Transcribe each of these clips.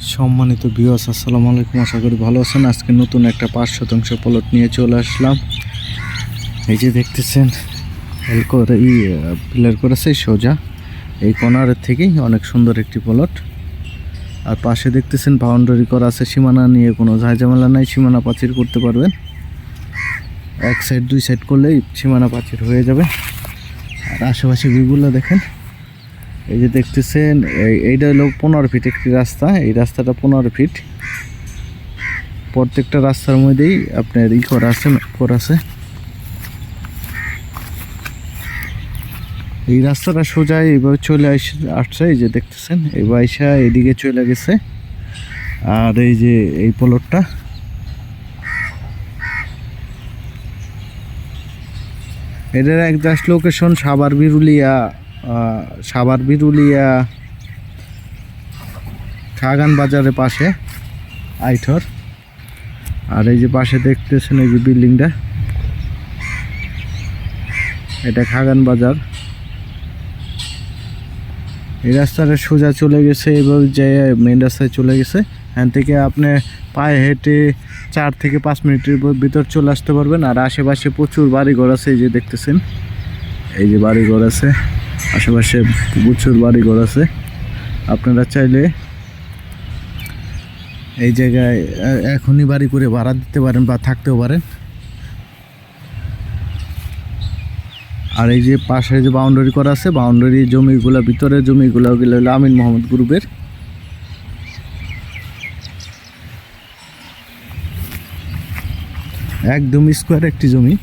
সম্মানিত বিওয়াস আসসালামু আলাইকুম। আশা করি ভালো আছেন। আজকে নতুন একটা পাঁচ শতাংশ প্লট নিয়ে চলে আসলাম। এই যে দেখতেছেন করে ই পিলার করেছে সোজা। এই কর্নারের থেকেই অনেক সুন্দর একটি প্লট আর পাশে দেখতেছেন বাউন্ডারি করা আছে, সীমানা নিয়ে কোনো ঝাঁঝামেলা নাই, সীমানা পাচির করতে পারবেন। এক সাইড দুই সাইড করলেই সীমানা পাচির হয়ে যাবে। আর আশেপাশে ভিউগুলো দেখেন এই যে দেখতেছেন, এই- এইটা হলো পনেরো ফিট একটি রাস্তা। এই রাস্তাটা পনেরো ফিট প্রত্যেকটা রাস্তার মধ্যেই আপনার ই করা আছে করা আছে। এই রাস্তাটা সোজা এইভাবে চলে আস আসছে, এই যে দেখতেছেন এই বাইসা এদিকে চলে গেছে। আর এই যে এই প্লটটা এটার একজাস্ট লোকেশন সাবার বিরুলিয়া। সাবার বিরুলিয়া খাগান বাজারের পাশে আইঠর। আর এই যে পাশে দেখতেছেন এই যে বিল্ডিংটা। এটা খাগান বাজার। এই রাস্তাটা সোজা চলে গেছে এবার যে মেন রাস্তায় চলে গেছে। এখান থেকে আপনি পায়ে হেঁটে চার থেকে পাঁচ মিনিটের ভিতর চলে আসতে পারবেন। আর আশেপাশে প্রচুর বাড়িঘর আছে, এই যে দেখতেছেন। এই যে বাড়িঘর আছে। আশেপাশে প্রচুর বাড়িঘর আছে। আপনারা চাইলে এই জায়গায় এখনই বাড়ি করে ভাড়া দিতে পারেন বা থাকতেও পারেন। আর এই যে পাশে যে বাউন্ডারি করা আছে বাউন্ডারি জমিগুলো, ভিতরের জমিগুলো, ওগুলো হলো আমিন মোহাম্মদ গ্রুপের। একদম স্কোয়ার একটি জমি।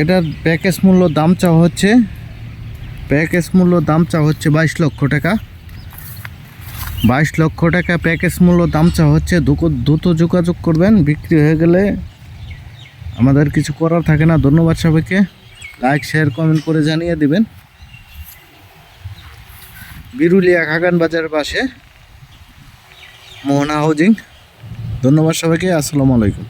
এটার প্যাকেজ মূল্য দাম চাওয়া হচ্ছে প্যাকেজ মূল্য দাম চাওয়া হচ্ছে বাইশ লক্ষ টাকা। বাইশ লক্ষ টাকা প্যাকেজ মূল্য দাম চাওয়া হচ্ছে দ্রুত যোগাযোগ করবেন, বিক্রি হয়ে গেলে আমাদের কিছু করার থাকে না। ধন্যবাদ সবাইকে। লাইক শেয়ার কমেন্ট করে জানিয়ে দিবেন। বিরুলিয়া খাগান বাজারের পাশে মোহনা হাউজিং ধন্যবাদ সবাইকে, আসসালামু আলাইকুম।